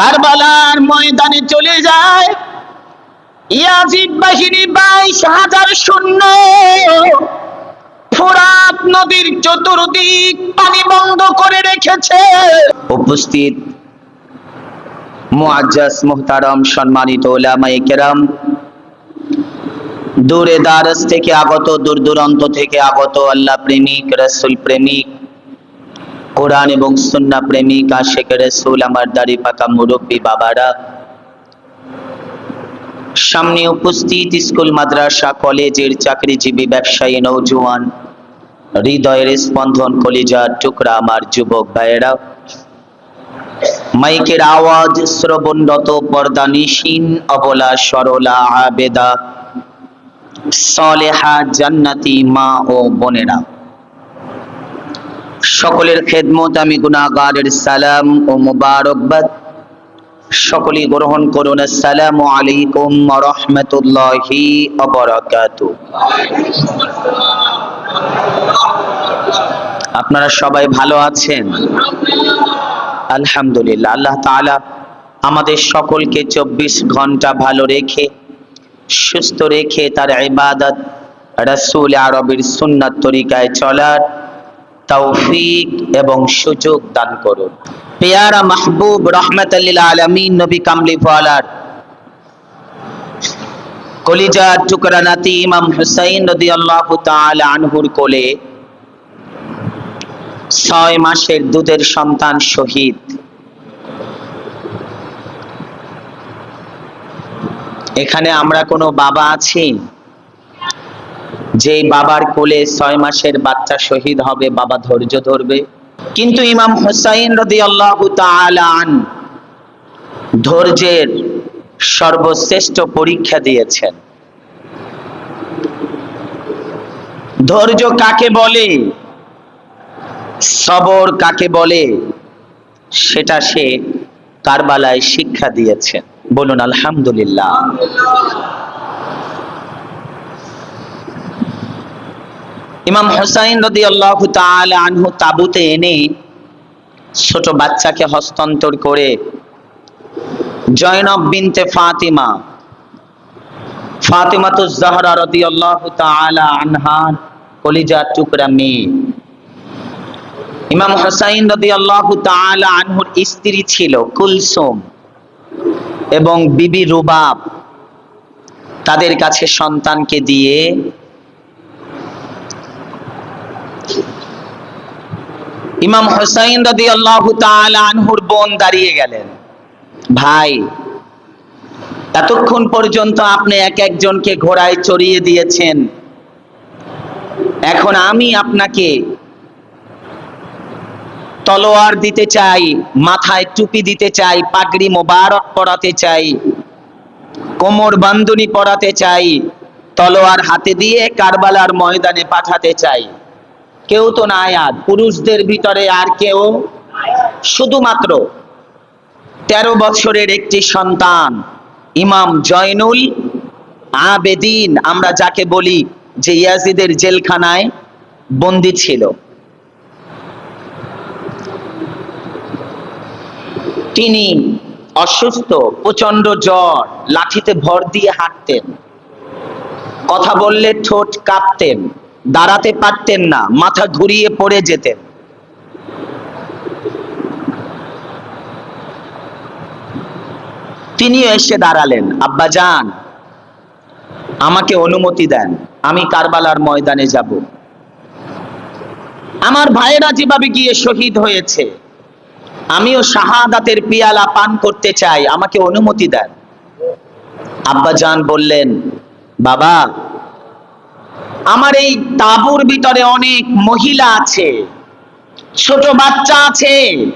কারবালার ময়দানে চলে যায়। ইয়াজিদ বাহিনী বাইশ হাজার শূন্য ফোরাত নদীর চতুর্দিক পানি বন্ধ করে রেখেছে। উপস্থিত মুআজ্জাজ মুহতারাম সম্মানিত ওলামায়ে কেরাম, দূরে দারস থেকে আগত, দূর দূরান্ত থেকে আগত আল্লাহ প্রেমিক, রসুল প্রেমিক কোরআন এবং সুন্না প্রেমিক, আশেখ রসুল, আমার দাড়ি পাকা মুরব্বী বাবারা। সামনে উপস্থিত স্কুল, মাদ্রাসা, কলেজের চাকরিজীবী ব্যবসায়ী নৌজওয়ান হৃদয়ের স্পন্দন কলিজার টুকরা আমার যুবক ভাইয়েরা। মাইকের আওয়াজ শ্রবণরত, পর্দা নিশিন, অবলা, সরলা, আবেদা, সলেহা, জান্নাতি মা ও বোনেরা। সকলের খেদমত, আমি গুনাহগারের সালাম ও মুবারকবাদ। সকলেই গ্রহণ করুন। আসসালামু আলাইকুম রাহমাতুল্লাহি আপনারা সবাই ভালো আছেন? আলহামদুলিল্লাহ। আল্লাহ তাআলা আমাদের সকলকে চব্বিশ ঘণ্টা ভালো রেখে, সুস্থ রেখে তার ইবাদত রাসূল আরবের সুন্নাত তরিকায় চলার তৌফিক এবং সুযোগ দান করুন। পেয়ারা মাহবুব রহমতুল্লিল আলমিন, নবী কামলি ফালার কলিজার টুকরা নাতি ইমাম হুসাইন রদি আল্লাহ আনহুর কোলে ছয় মাসের দুধের সন্তান শহীদ। এখানে আমরা কোনো বাবা আছি? যে বাবার কোলে ছয় মাসের বাচ্চা শহীদ হবে, বাবা ধৈর্য ধরবে। কিন্তু ইমাম হুসাইন রদি আল্লাহ ধৈর্যের সর্বশ্রেষ্ঠ পরীক্ষা দিয়েছেন। ধৈর্য কাকে বলে? সবর কাকে বলে? সেটা সে কারবালায় শিক্ষা দিয়েছেন। বলুন, আলহামদুলিল্লাহ। ইমাম হোসাইন রদি আল্লাহ আনহু তাবুতে এনে ছোট বাচ্চাকে হস্তান্তর করে জয়নব বিনতে ফাতিমা ফাতিমা তো জাহরা রদি আল্লাহ আনহার কলিজা টুকরা মেয়ে। ইমাম হোসাইন রদি আল্লাহ আনহুর স্ত্রী ছিল কুলসুম এবং বিবি রুবাব তাদের কাছে সন্তানকে দিয়ে ইমাম হুসাইন রাদি আল্লাহ আনহুর বোন দাঁড়িয়ে গেলেন। ভাই, এতক্ষণ পর্যন্ত আপনি এক একজনকে ঘোড়ায় চড়িয়ে দিয়েছেন। এখন আমি আপনাকে তলোয়ার দিতে চাই, মাথায় টুপি দিতে চাই, পাগড়ি মোবারক পরাতে চাই, কোমর বান্ধনী পরাতে চাই, তলোয়ার হাতে দিয়ে কারবালার ময়দানে পাঠাতে চাই। কেউ তো নাই পুরুষদের ভিতরে আর কেউ শুধুমাত্র তেরো বছরের একটি সন্তান, ইমাম জয়নুল আবেদিন, আমরা যাকে বলি যে ইয়াজিদের জেলখানায় বন্দি ছিল। তিনি অসুস্থ প্রচণ্ড জ্বর, লাঠিতে ভর দিয়ে হাঁটতেন। কথা বললে ঠোঁট কাঁপতেন। দাঁড়াতে পারতেন না, মাথা ঘুরিয়ে পড়ে যেতেন। তিনি এসে দাঁড়ালেন, আব্বা যান, আমাকে অনুমতি দেন, আমি কারবালার ময়দানে যাব। আমার ভাইয়েরা যেভাবে গিয়ে শহীদ হয়েছে, আমিও শাহাদাতের পিয়ালা পান করতে চাই, আমাকে অনুমতি দেন। আব্বা জান বললেন, বাবা আমার এই তাঁবুর ভিতরে অনেক মহিলা আছে, ছোট বাচ্চা আছে,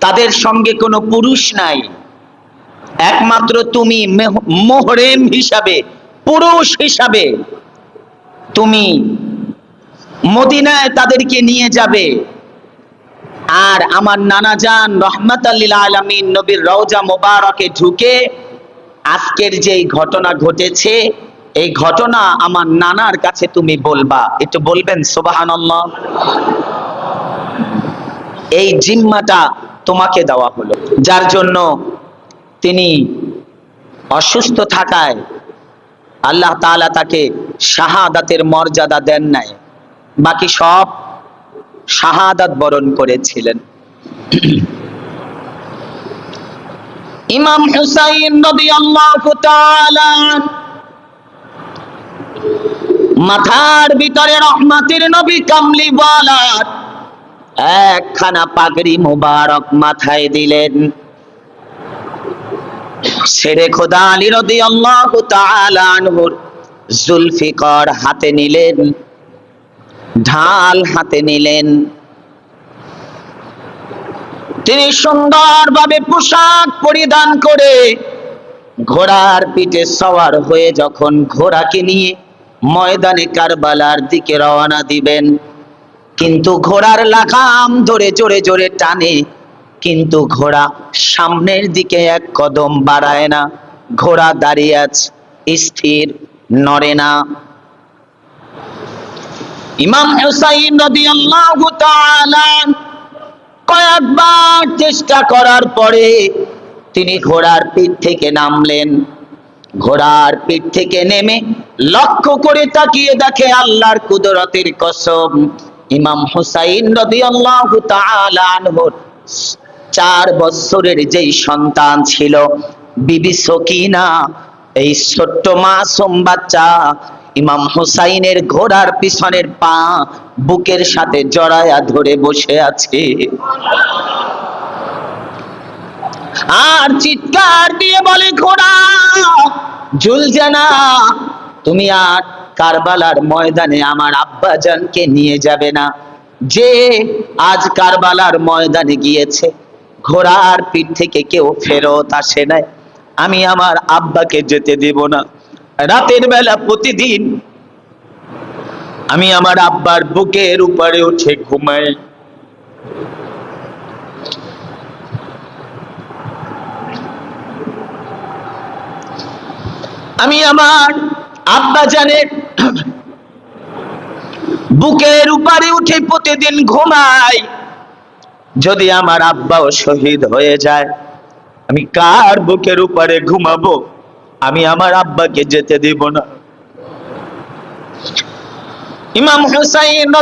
তাদের সঙ্গে কোনো পুরুষ নাই। একমাত্র তুমি মেহ- মোহরেম হিসাবে, পুরুষ হিসাবে তুমি মদিনায় তাদেরকে নিয়ে যাবে। আর আমার নানা জান রহমত আলমিন নবীর রওজা মোবারকে ঢুকে আজকের যে ঘটনা ঘটেছে এই ঘটনা আমার নানার কাছে তুমি বলবা। একটু বলবেন সোবাহান এই জিম্মাটা তোমাকে দেওয়া হলো। যার জন্য তিনি অসুস্থ থাকায় আল্লাহ তাআলা তাকে শাহাদাতের মর্যাদা দেন নাই। বাকি সব শাহাদাত বরণ করেছিলেন। ইমাম হুসাইন নবী তাআলা মাথার ভিতরে রহমাতের নবী কামলি বলার একখানা পাগড়ি মুবারক মাথায় দিলেন। শেরে খোদা আলী রাদিয়াল্লাহু তাআলা আনহুর জুলফিকার হাতে নিলেন, ঢাল হাতে নিলেন। তিনি সুন্দরভাবে পোশাক পরিধান করে ঘোড়ার পিঠে সওয়ার হয়ে যখন ঘোড়াকে নিয়ে ময়দানে কারবালার দিকে রওনা দিবেন। কিন্তু ঘোড়ার লাগাম ধরে জোরে জোরে টানে, কিন্তু ঘোড়া সামনের দিকে এক কদম বাড়ায় না। ঘোড়া দাঁড়িয়ে আছে, স্থির, নড়ে না। ইমাম হুসাইন রাদিয়াল্লাহু তাআলা কয়েকবার চেষ্টা করার পরে তিনি ঘোড়ার পিঠ থেকে নামলেন। ঘোড়ার পিঠ থেকে নেমে লক্ষ্য করে তাকিয়ে দেখে আল্লাহর কুদরতের কসম। ইমাম হুসাইন রাদিয়াল্লাহু আনহুর চার বছরের যেই সন্তান ছিল, বিবি সকিনা, এই ছোট্ট মাসুম বাচ্চা ইমাম হুসাইনের ঘোড়ার পিছনের পা বুকের সাথে জড়ায়া ধরে বসে আছে। আর চিৎকার দিয়ে বলে, ঘোড়া, ঝুলছে না। তুমি আর কারবালার ময়দানে আমার আব্বাজানকে নিয়ে যাবে না। যে আজ কারবালার ময়দানে গিয়েছে, ঘোড়ার পিঠ থেকে কেউ ফেরত আসে নাই। আমি আমার আব্বাকে যেতে দেব না। রাতের বেলা প্রতিদিন আমি আমার আব্বার বুকের উপরে উঠে ঘুমাই। আমি আমার আব্বা জানে, বুকের উপরে উঠে প্রতিদিন ঘুমাই। যদি আমার আব্বাও শহীদ হয়ে যায়, আমি কার বুকের উপরে ঘুমাবো? আমি আমার আব্বাকে যেতে দিব না। ইমাম হুসাইন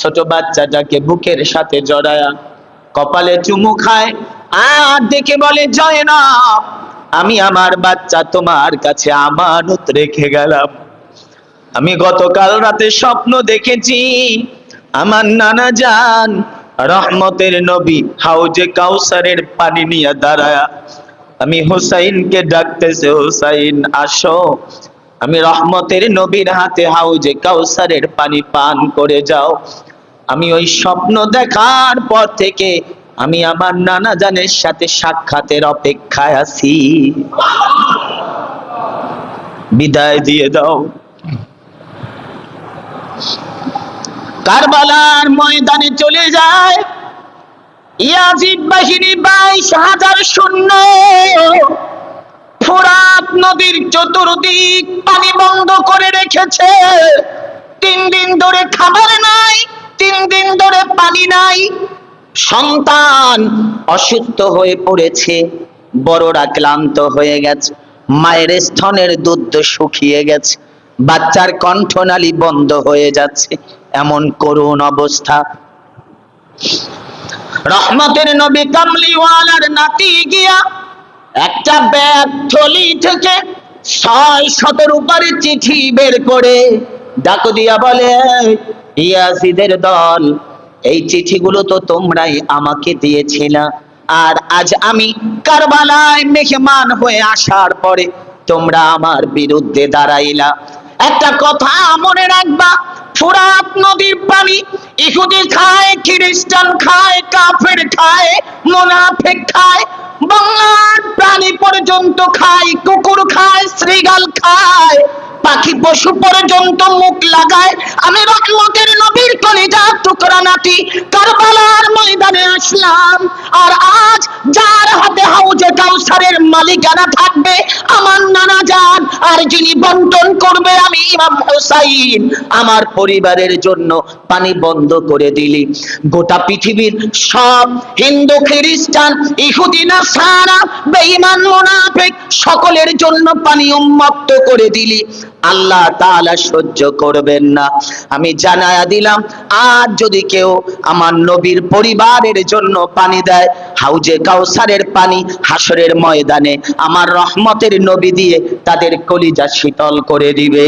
ছোট বাচ্চাটাকে বুকের সাথে জড়ায়া কপালে চুমু খায়। আর দেখে বলে জয় না আমি আমার বাচ্চা তোমার কাছে আমানত রেখে গেলাম। আমি গতকাল রাতে স্বপ্ন দেখেছি, আমার নানা যান রহমতের নবী হাউজে কাউসারের পানি নিয়ে দাঁড়ায়া। আমি হুসাইনকে ডাকতেছে, হুসাইন, আসো। আমি রহমতের নবীর হাতে হাউজে কাউসারের পানি পান করে যাও। আমি ওই স্বপ্ন দেখার পর থেকে আমি আমার নানা জানের সাথে সাক্ষাতের অপেক্ষায় আছি। বিদায় দিয়ে দাও। কারবালার ময়দানে চলে যায়। ইয়াজিদ বাহিনী বাইশ হাজার শূন্য ফোরাত নদীর চতুর্দিক পানি বন্ধ করে রেখেছে। তিন দিন ধরে খাবার নাই, তিন দিন ধরে পানি নাই। সন্তান অসুস্থ হয়ে পড়েছে, বড়রা ক্লান্ত হয়ে গেছে, মায়ের স্তনের দুধ শুকিয়ে গেছে, বাচ্চার কণ্ঠনালী বন্ধ হয়ে যাচ্ছে, এমন করুণ অবস্থা। রহমতের নবী কামলিওয়ালার নাতি গিয়া একটা ব্যাগ থলি থেকে ছয় শতের উপরে চিঠি বের করে ডাক দিয়া বলে ইয়াসিদের দল এই চিঠিগুলো তো তোমরাই আমাকে দিয়েছিলা। আর আজ আমি কারবালায় মেহমান হয়ে আসার পরে তোমরা আমার বিরুদ্ধে দাঁড়াইলা। একটা কথা মনে রাখবা, ফুরাত নদীর পানি ইহুদি খায়, খ্রিস্টান খায়, কাফের খায়, মুনাফিক খায় বাংলার প্রাণী পর্যন্ত খায়, কুকুর খায়, শ্রীগাল খায়, পাখি পশু পর্যন্ত মুখ লাগায়। আমি রহমতের নবীর কলিজা টুকরা নাটি কারবালার ময়দানে আসলাম। আর আজ যার হাতে হাউজে কাউসারের মালিকানা থাকবে, আমার নানা যান আর যিনি বন্টন করবে আমি ইমাম হোসাইন। আমার পরিবারের জন্য পানি বন্ধ করে দিলি। গোটা পৃথিবীর সব হিন্দু, খ্রিস্টান, ইহুদি, নাসারা, বেঈমান, মুনাফিক সকলের জন্য পানি উন্মুক্ত করে দিলি। আল্লাহ তাআলা সহ্য করবেন না। আমি জানায়া দিলাম, আর যদি কেউ আমার নবীর পরিবারের জন্য পানি দেয়, হাউজে কাউসারের পানি হাসরের ময়দানে আমার রহমতের নবী দিয়ে তাদের কলিজা শীতল করে দিবে।